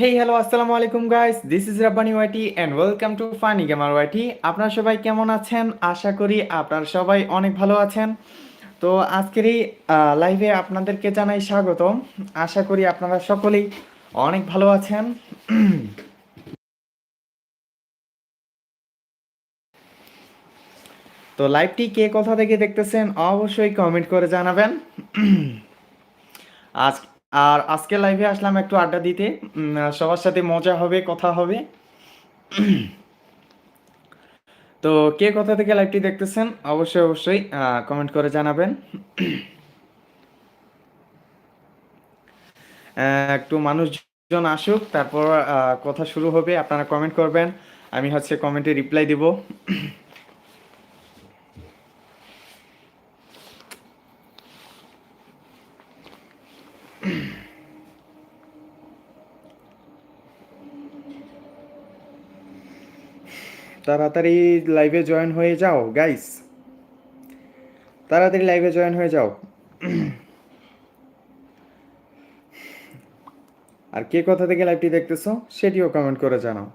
হেই hello আসসালামু আলাইকুম guys this is Rabbani YT and welcome to funny gamer YT আপনারা সবাই কেমন আছেন? আশা করি আপনারা সবাই অনেক ভালো আছেন। তো আজকের এই লাইভে আপনাদেরকে জানাই স্বাগত আশা করি আপনারা সকলেই অনেক ভালো আছেন। তো লাইভটি কে কোথা থেকে দেখতেছেন? অবশ্যই কমেন্ট করে জানাবেন। আজ আর আজকে লাইভে আসলাম একটু আড্ডা দিতে। সবার সাথে মজা হবে, কথা হবে। তো কে কোথা থেকে লাইভটি দেখতেছেন? অবশ্যই অবশ্যই কমেন্ট করে জানাবেন। একটু মানুষজন আসুক, তারপর কথা শুরু হবে, আপনারা কমেন্ট করবেন। আমি হচ্ছে কমেন্টে রিপ্লাই দিব। তাড়াতাড়ি লাইভে জয়েন হয়ে যাও গাইস তাড়াতাড়ি লাইভে জয়েন হয়ে যাও। আর কে কোথা থেকে লাইভটি দেখতেছো, সেটিও কমেন্ট করে জানাও।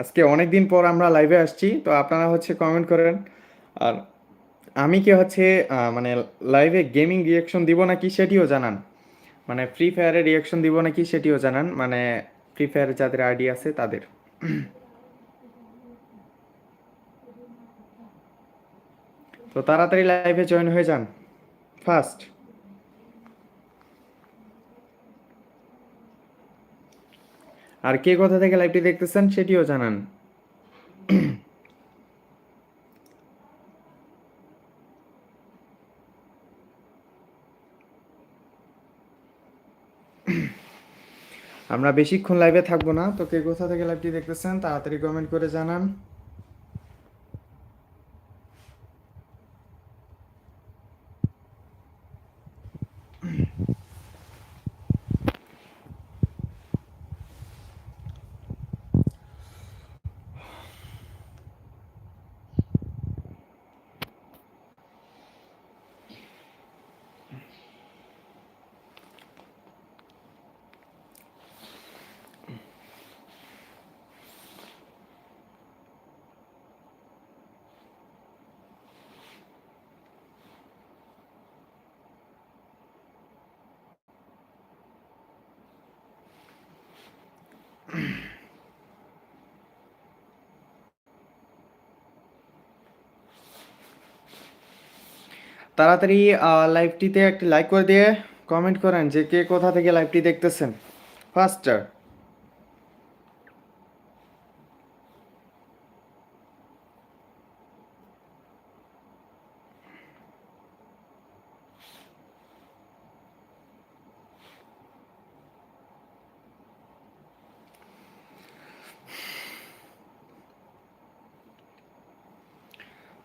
আজকে অনেক দিন পর আমরা লাইভে আসছি, তো আপনারা হচ্ছে কমেন্ট করেন। আর আমি কি হচ্ছে মানে লাইভে গেমিং রিয়াকশন দিব নাকি সেটিও জানান। মানে ফ্রি ফায়ারে রিয়াকশন দিব নাকি সেটিও জানান। মানে ফ্রি ফায়ার যাদের আইডি আছে, তাদের। তো তাড়াতাড়ি লাইভে জয়েন হয়ে যান। ফার্স্ট আর কে কোথা থেকে লাইভটি দেখতেছেন সেটিও জানান। আমরা বেশিক্ষণ লাইভে থাকব না। তো কে কোথা থেকে লাইভটি দেখতেছেন, তাড়াতাড়ি কমেন্ট করে জানান। তাড়াতাড়ি লাইভটিতে একটি লাইক করে দিয়ে কমেন্ট করেন যে কে কোথা থেকে লাইভটি দেখতেছেন। ফাস্টার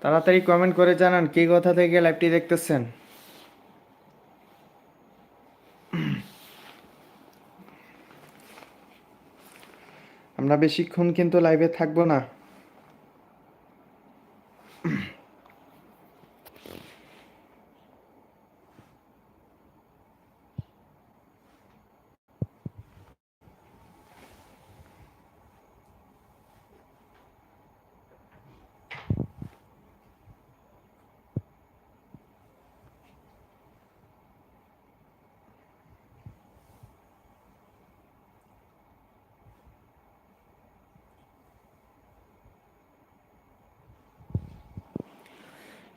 তাড়াতাড়ি কমেন্ট করে জানান, কি কথা থেকে লাইভটি দেখতেছেন? আমরা বেশিক্ষণ কিন্তু লাইভে থাকব না।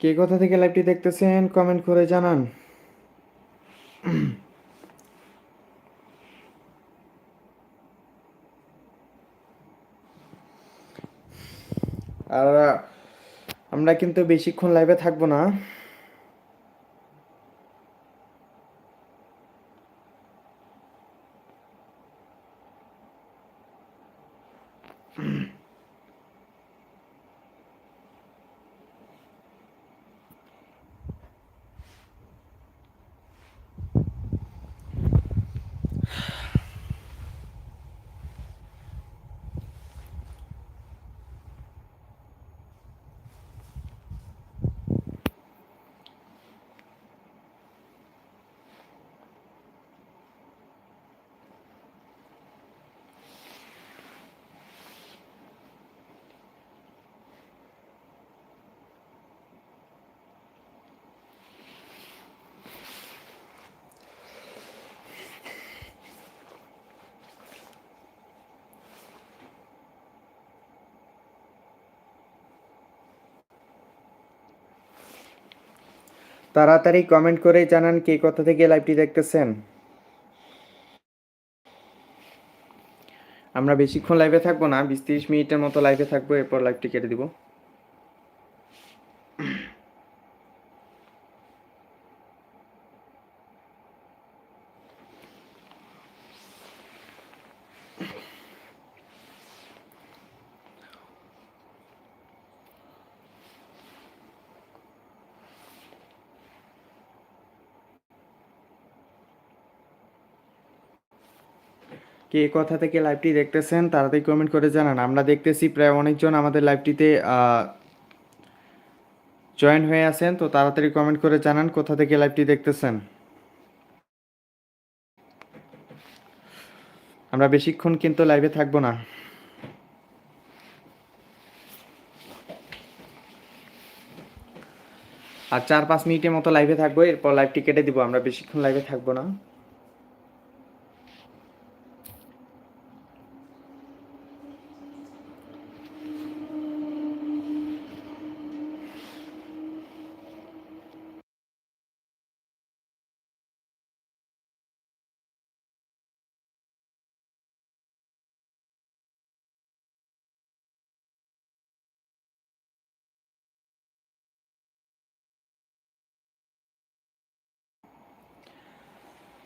কে কোথা থেকে লাইভটি দেখতেছেন কমেন্ট করে জানান। আর আমরা কিন্তু বেশিক্ষণ লাইভে থাকব না। তাড়াতাড়ি কমেন্ট করে জানান কে কোথা থেকে লাইভটি দেখতেছেন। আমরা বেশিক্ষণ লাইভে থাকব না, বিশ তিরিশ মিনিটের মতো লাইভে থাকব, এরপর লাইভটি কেটে দিব। কে কোথা থেকে লাইভটি দেখতেছেন তাড়াতাড়ি কমেন্ট করে জানান। আমরা দেখতেছি প্রায় অনেকজন আমাদের লাইভটিতে জয়েন হয়ে আছেন, তো তাড়াতাড়ি কমেন্ট করে জানান কোথা থেকে লাইভটি দেখতেছেন। আমরা বেশিক্ষণ কিন্তু লাইভে থাকব না। আর চার পাঁচ মিনিটের মতো লাইভে থাকব, এরপর লাইভটি কেটে দিব, আমরা বেশিক্ষণ লাইভে থাকব না।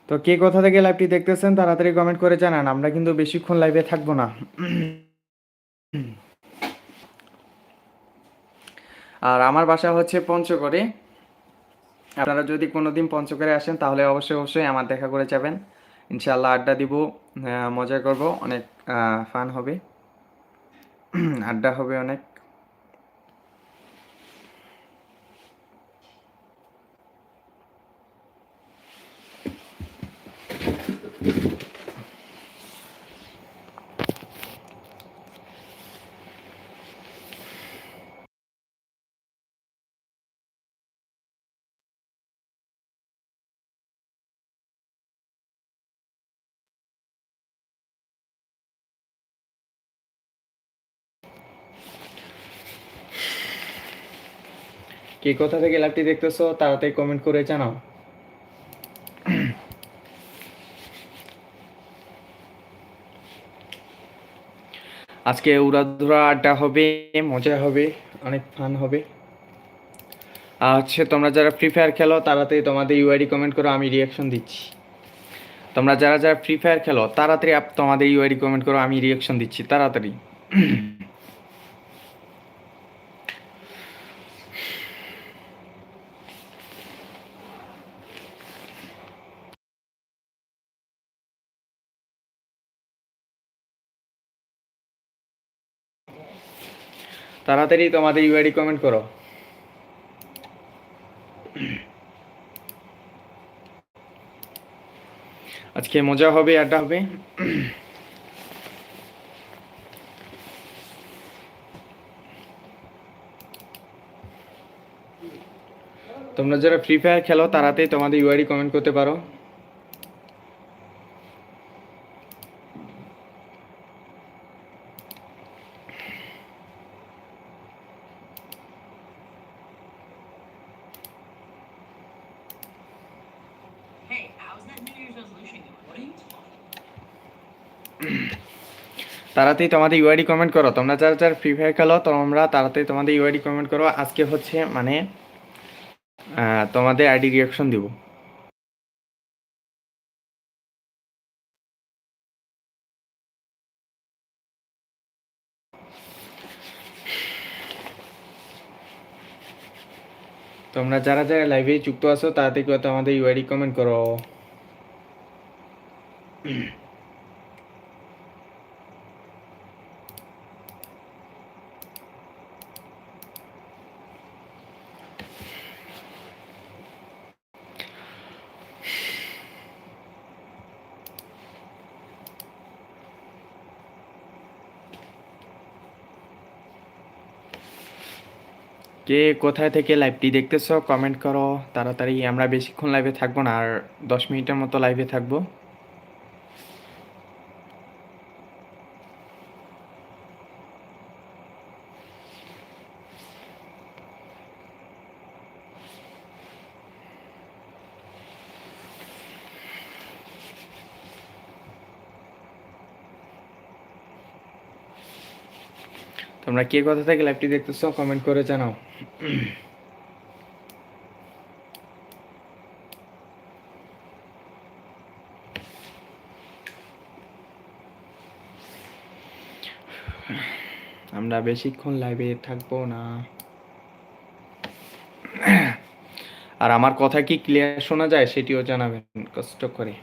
তো কে কোথা থেকে লাইভটি দেখতেছেন, তাড়াতাড়ি কমেন্ট করে জানান। আমরা কিন্তু বেশিক্ষণ লাইভে থাকব না। আর আমার বাসা হচ্ছে পঞ্চগড়ে। আপনারা যদি কোনোদিন পঞ্চগড়ে আসেন, তাহলে অবশ্যই অবশ্যই আমার দেখা করে যাবেন। ইনশাল্লাহ আড্ডা দিব মজা করব, অনেক ফান হবে। আড্ডা হবে অনেক। কে কোথা থেকে লাইভটি দেখতেছো? তাড়াতাড়ি কমেন্ট করে জানাও। আজকে উড়াধুরা আড্ডা হবে, মজা হবে, অনেক ফান হবে। আর হচ্ছে তোমরা যারা ফ্রি ফায়ার খেলো, তাড়াতাড়ি তোমাদের ইউআইডি কমেন্ট করো, আমি রিয়াকশন দিচ্ছি। তোমরা যারা যারা ফ্রি ফায়ার খেলো, তাড়াতাড়ি তোমাদের ইউআইডি কমেন্ট করো, আমি রিয়াকশন দিচ্ছি, তাড়াতাড়ি। তাড়াতাড়ি তোমাদের ইউআইডি কমেন্ট করো। আজকে মজা হবে, আড্ডা হবে। তোমরা যারা ফ্রি ফায়ার খেলো, তাড়াতাড়ি তোমাদের ইউআইডি কমেন্ট করতে পারো। তাড়াতাড়ি তোমাদের ইউআইডি কমেন্ট করো। তোমরা যারা যারা ফ্রি ফায়ার খেলো, তোমরা তাড়াতাড়ি তোমাদের ইউআইডি কমেন্ট করো। আজকে হচ্ছে মানে তোমাদের আইডি রিয়াকশন দিব। তোমরা যারা যারা লাইভে যুক্ত আছো, তাড়াতাড়ি তোমাদের ইউআইডি কমেন্ট করো। কে কোথায় থেকে লাইভটি দেখতেছ? কমেন্ট করো। তাড়াতাড়ি, আমরা বেশিক্ষণ লাইভে থাকব না, আর দশ মিনিটের মতো লাইভে থাকব। তোমরা কে কোথা থেকে লাইভটি দেখতেছো? কমেন্ট করে জানাও। আমরা বেশিক্ষণ লাইভে থাকব না। আর আমার কথা কি ক্লিয়ার শোনা যায়, সেটিও জানাবেন। কষ্ট করে।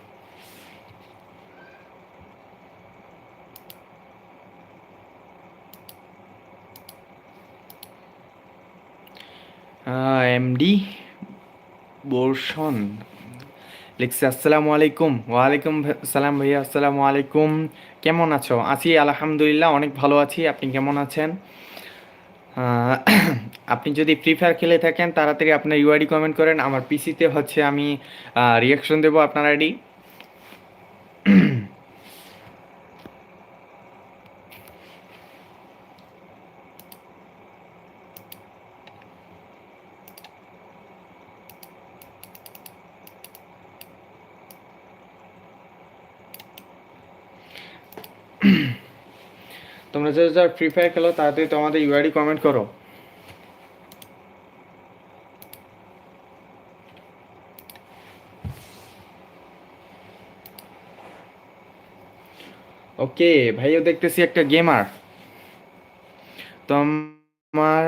এমডি বর্ষণ লিখছে আসসালামু আলাইকুম ওয়ালাইকুম সালাম ভাইয়া আসসালামু আলাইকুম কেমন আছো আছি আলহামদুলিল্লাহ অনেক ভালো আছি আপনি কেমন আছেন আপনি যদি ফ্রি ফায়ার খেলে থাকেন তাড়াতাড়ি আপনার ইউআইডি কমেন্ট করেন আমার পিসিতে হচ্ছে আমি রিয়াকশন দেবো আপনার আইডি তোমরা যারা যারা ফ্রি ফায়ার খেলো, তাড়াতাড়ি তোমাদের ইউআইডি কমেন্ট করো। ওকে ভাইও দেখতেছি একটা গেমার তোমার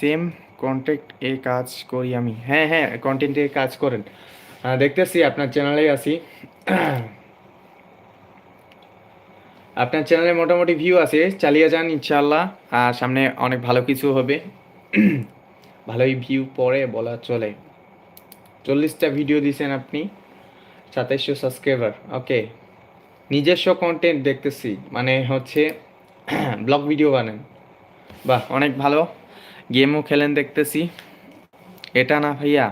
সেম কন্টেক্ট এ কাজ করি আমি। হ্যাঁ হ্যাঁ কন্টেন্টে কাজ করেন। দেখতেছি, আপনার চ্যানেলেই আছি। আপনার চ্যানেলে মোটামুটি ভিউ আছে, চালিয়ে যান ইনশাল্লাহ আর সামনে অনেক ভালো কিছু হবে। ভালোই ভিউ পরে বলা চলে। চল্লিশটা ভিডিও দিয়েছেন আপনি, সাতাইশশো সাবস্ক্রাইবার ওকে নিজস্ব কন্টেন্ট দেখতেছি মানে হচ্ছে ব্লগ ভিডিও বানান। বাহ, অনেক ভালো। গেমও খেলেন দেখতেছি। এটা না ভাইয়া?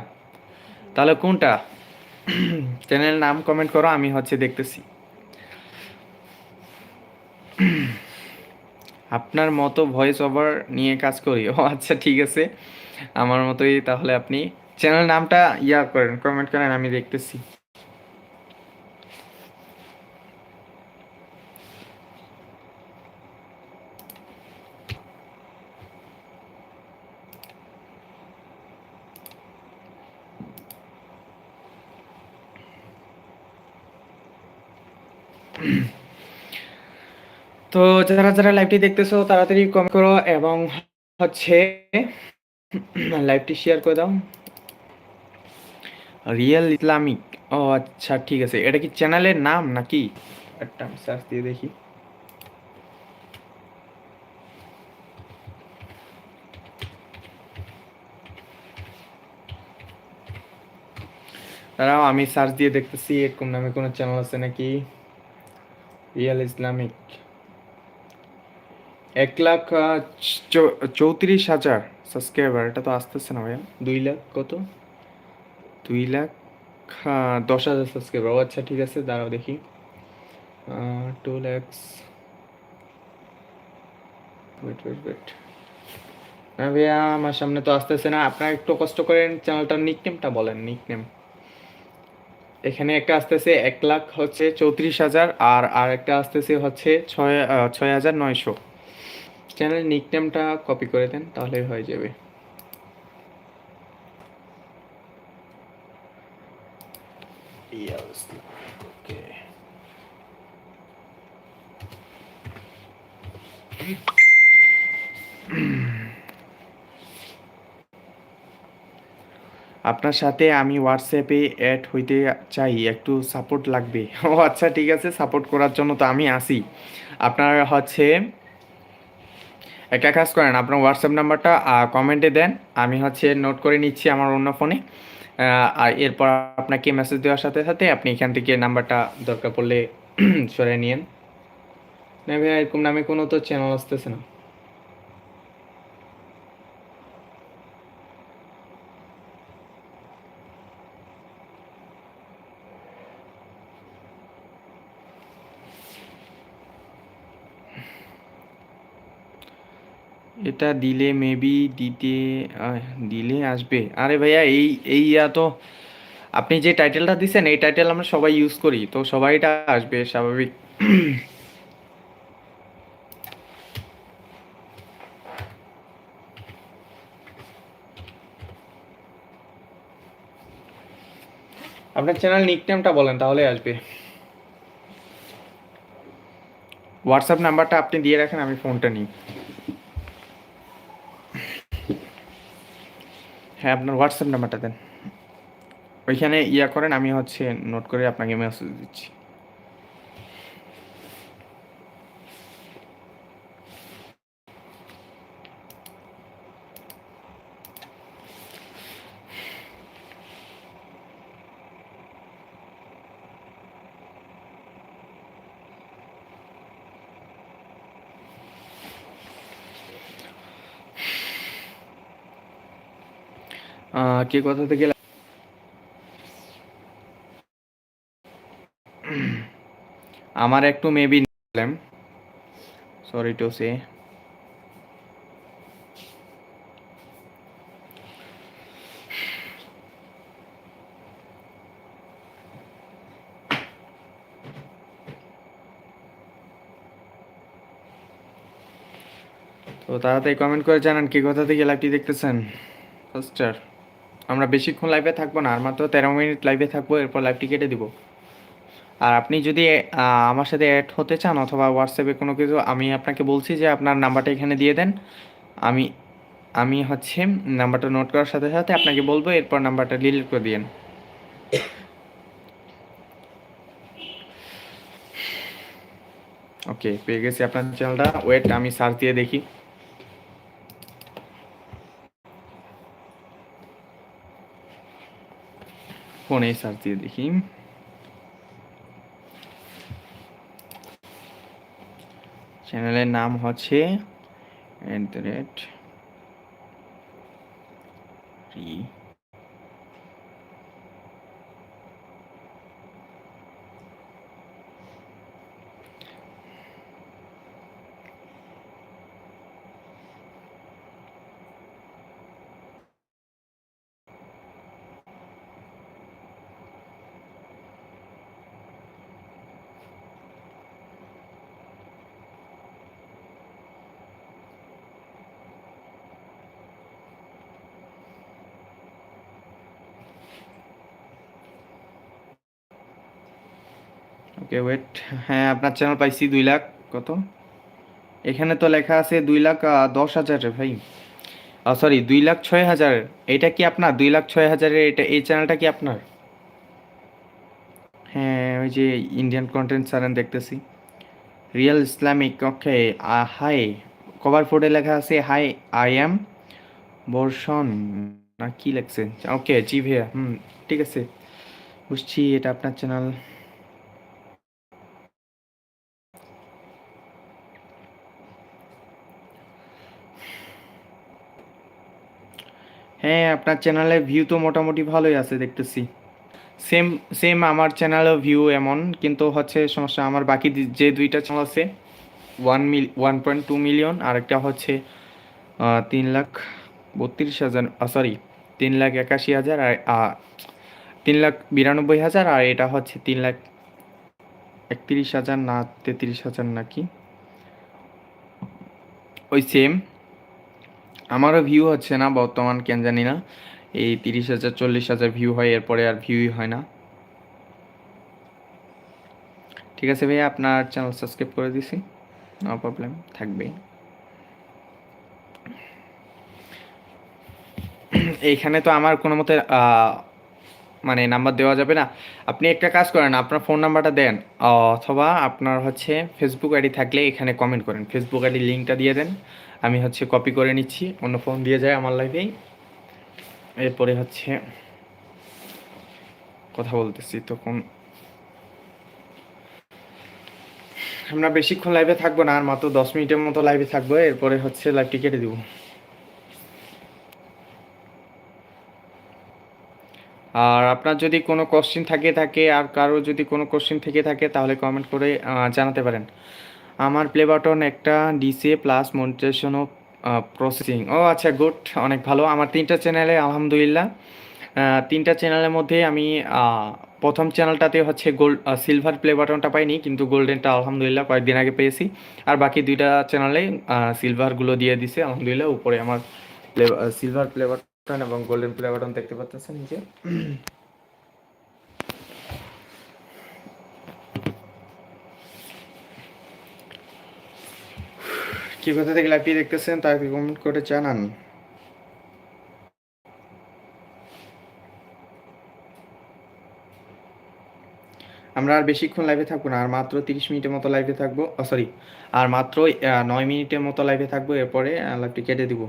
তাহলে কোনটা? চ্যানেল নাম কমেন্ট করো, আমি হচ্ছে দেখতেছি। আপনার মতো ভয়েস ওভার নিয়ে কাজ করি। ও আচ্ছা ঠিক আছে। আমার মতোই তাহলে আপনি চ্যানেল নামটা ইয়া করেন কমেন্ট করেন, আমি দেখতেছি। তো যারা যারা লাইভটি দেখতেছো, তাড়াতাড়ি কমেন্ট করো এবং হচ্ছে লাইভটি শেয়ার করে দাও। রিয়েল ইসলামিক ও আচ্ছা ঠিক আছে। এটা কি চ্যানেলের নাম নাকি? একটা সার্চ দিয়ে দেখি। দাঁড়াও, আমি সার্চ দিয়ে দেখতেছি, এরকম নামে কোনো চ্যানেল আছে নাকি? রিয়েল ইসলামিক এক লাখ চৌত্রিশ হাজার সাবস্ক্রাইবার এটা তো আসতেছে না ভাইয়া। দুই লাখ কত? দুই লাখ দশ হাজার সাবস্ক্রাইবার ও আচ্ছা ঠিক আছে, দাঁড়াও দেখি। Two lakhs wait wait wait না ভাইয়া, আমার সামনে তো আসতেছে না। আপনারা একটু কষ্ট করেন চ্যানেলটার নিকনেমটা বলেন নিকনেম এখানে একটা আসতেছে এক লাখ হচ্ছে চৌত্রিশ হাজার, আর আর একটা আসতেছে হচ্ছে ছয় ছয় হাজার নয়শো। চ্যানেল নিকনেমটা কপি করে দেন তাহলে হয়ে যাবে। আপনার সাথে আমি হোয়াটসঅ্যাপে অ্যাড হইতে চাই একটু সাপোর্ট লাগবে। ও আচ্ছা ঠিক আছে সাপোর্ট করার জন্য তো আমি আসি আপনার হচ্ছে একটা কাজ করেন, আপনার হোয়াটসঅ্যাপ নাম্বারটা কমেন্টে দেন, আমি হচ্ছে নোট করে নিচ্ছি আমার অন্য ফোনে আর এরপর আপনাকে মেসেজ দেওয়ার সাথে সাথে আপনি এখান থেকে নাম্বারটা দরকার পড়লে সরে নিয়েন। না ভাইয়া এরকম নামে কোনো তো চ্যানেল আসতেছে না। এটা দিলে মেবি দিতে দিলে আসবে। আরে ভাইয়া, এই এই ইয়া তো, আপনি যে টাইটেলটা দিচ্ছেন এই টাইটেল আমরা সবাই ইউজ করি, তো সবাইটা আসবে স্বাভাবিক। আপনার চ্যানেল নিকনেমটা বলেন তাহলে আসবে। হোয়াটসঅ্যাপ নাম্বারটা আপনি দিয়ে রাখেন, আমি ফোনটা নিই। হ্যাঁ আপনার হোয়াটসঅ্যাপ নাম্বারটা দেন। ওইখানে ইয়া করেন, আমি হচ্ছে নোট করে আপনাকে মেসেজ দিচ্ছি। কে কোথা থেকে আমার একটু মেবি সরি টু সে তো তাড়াতাড়ি কমেন্ট করে জানান, কে কোথা থেকে লাইভটি দেখতেছেন? ফার্স্টার আমরা বেশিক্ষণ লাইভে থাকব না, আর মাত্র তেরো মিনিট লাইভে থাকব, এরপর লাইভটি কেটে দিব। আর আপনি যদি আমার সাথে অ্যাড হতে চান অথবা হোয়াটসঅ্যাপে কোনো কিছু, আমি আপনাকে বলছি যে আপনার নাম্বারটা এখানে দিয়ে দেন। আমি আমি হচ্ছে নাম্বারটা নোট করার সাথে সাথে আপনাকে বলব, এরপর নাম্বারটা ডিলিট করে দিয়েন। ওকে পেয়ে গেছি আপনার চ্যানেলটা ওয়েট আমি সার্চ দিয়ে দেখি। ফোনে সার্চ দিয়ে দেখি। চ্যানেলের নাম হচ্ছে at the rate okay wait হ্যাঁ আপনার চ্যানেল পাইছি দুই লাখ। কত? এখানে তো লেখা আছে দুই লাখ দশ হাজারের ভাই। সরি দুই লাখ ছয় হাজার। এটা কি আপনার? দুই লাখ ছয় হাজারের এটা, এই চ্যানেলটা কি আপনার? হ্যাঁ ওই যে ইন্ডিয়ান কন্টেন্ট চ্যানেল দেখতেছি। Real Islamic okay hi cover ফোর্ডে লেখা আছে হাই আই এম বর্ষণ না কি লেখছে? ওকে জি ভাইয়া হুম, ঠিক আছে। বুঝছি, এটা আপনার চ্যানেল হ্যাঁ আপনার চ্যানেলে ভিউ তো মোটামুটি ভালোই আছে দেখতেছি। সেম সেম আমার চ্যানেলেও ভিউ এমন, কিন্তু হচ্ছে সমস্যা, আমার বাকি যে দুইটা চ্যানেল আছে one mil one point two million আর একটা হচ্ছে তিন লাখ বত্রিশ হাজার সরি তিন লাখ একাশি হাজার, আর তিন লাখ বিরানব্বই হাজার, আর এটা হচ্ছে তিন লাখ একত্রিশ হাজার না তেত্রিশ হাজার নাকি? ওই সেম আমারও ভিউ হচ্ছে না বর্তমান, কেন জানি না। এই তিরিশ হাজার, চল্লিশ হাজার ভিউ হয়, এরপরে আর ভিউই হয় না। ঠিক আছে ভাইয়া, আপনার চ্যানেল সাবস্ক্রাইব করে দিছি। নো প্রবলেম থাকবে। এইখানে তো আমার কোনো মতে মানে নাম্বার দেওয়া যাবে না। আপনি একটা কাজ করেন, আপনার ফোন নাম্বারটা দেন, অথবা আপনার হচ্ছে ফেসবুক আইডি থাকলে এখানে কমেন্ট করেন। ফেসবুক আইডি লিঙ্কটা দিয়ে দেন। আমি হচ্ছে কপি করে নিচ্ছি, অন্য ফোন দিয়ে যায় আমার লাইফেই এরপরে হচ্ছে কথা বলতেছি তখন। আমরা বেশিক্ষণ লাইভে থাকব না, আর মাত্র দশ মিনিটের মতো লাইভে থাকব, এরপরে হচ্ছে লাইভটি কেটে দিব। আর আপনার যদি কোনো কোশ্চিন থাকে থাকে, আর কারও যদি কোনো কোশ্চিন থেকে থাকে, তাহলে কমেন্ট করে জানাতে পারেন। আমার প্লে বাটন একটা ডিসিএ প্লাস মনিটাইজেশন ও প্রসেসিং ও আচ্ছা গুড অনেক ভালো। আমার তিনটা চ্যানেলে আলহামদুলিল্লাহ। তিনটা চ্যানেলের মধ্যে আমি প্রথম চ্যানেলটাতে হচ্ছে গোল্ড সিলভার প্লে বাটনটা পাইনি, কিন্তু গোল্ডেনটা আলহামদুলিল্লাহ কয়েকদিন আগে পেয়েছি। আর বাকি দুইটা চ্যানেলে সিলভারগুলো দিয়ে দিছে, আলহামদুলিল্লাহ। উপরে আমার প্লে সিলভার প্লে বাটন এবং গোল্ডেন প্লে বাটন দেখতে পাচ্ছেন নিচে। কি কোথা থেকে লাইভটি দেখতেছেন তাকে কমেন্ট করে জানান। আমরা আর বেশিক্ষণ লাইভে থাকব না, আর মাত্র তিরিশ মিনিটের মতো লাইভে থাকব সরি আর মাত্র নয় মিনিটের মতো লাইভে থাকব, এরপরে লাইভটি কেটে দিব।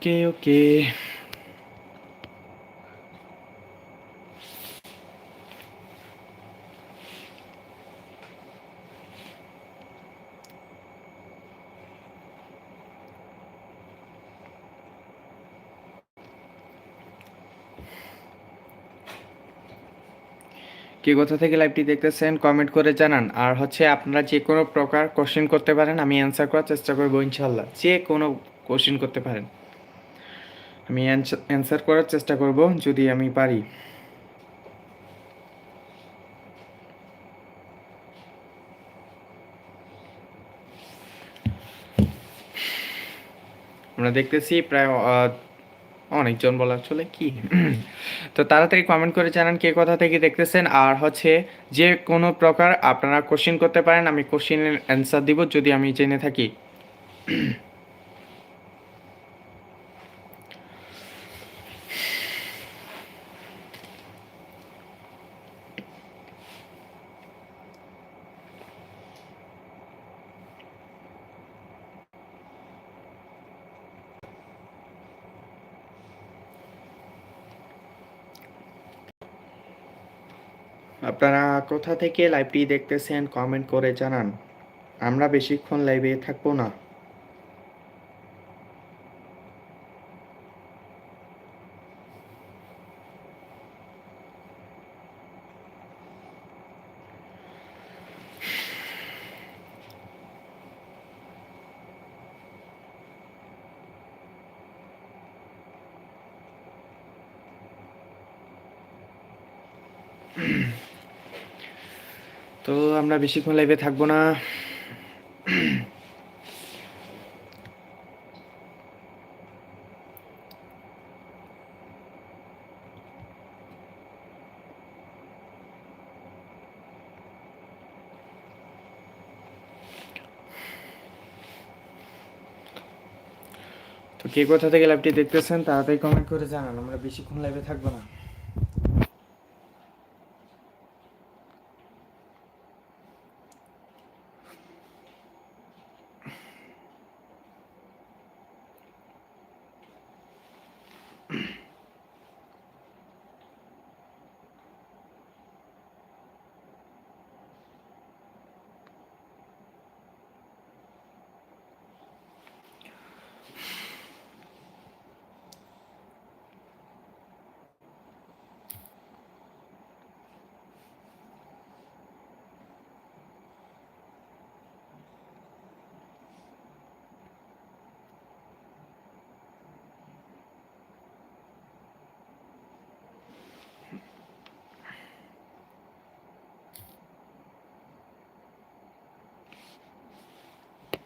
ওকে ওকে কি কোথা থেকে লাইভটি দেখতেছেন? কমেন্ট করে জানান। আর হচ্ছে আপনারা যে কোনো প্রকার কোশ্চেন করতে পারেন, আমি অ্যান্সার করার চেষ্টা করব ইনশাল্লাহ যে কোনো কোশ্চেন করতে পারেন। আমি অ্যান্সার করার চেষ্টা করব যদি আমি পারি। আমরা দেখতেছি প্রায় অনেকজন বলা চলে কি? তো তাড়াতাড়ি কমেন্ট করে জানান কে কথা থেকে দেখতেছেন। আর হচ্ছে যে কোনো প্রকার আপনারা কোশ্চেন করতে পারেন, আমি কোশ্চেনের অ্যান্সার দিব যদি আমি জেনে থাকি। আপনারা কোথা থেকে লাইভটি দেখতেছেন কমেন্ট করে জানান। আমরা বেশিক্ষণ লাইভে থাকব না। তো আমরা বেশিক্ষণ লাইভে থাকব না। তো কে কোথা থেকে লাইভটি দেখতেছেন তাড়াতাড়ি কমেন্ট করে জানান, আমরা বেশিক্ষণ লাইভে থাকব না।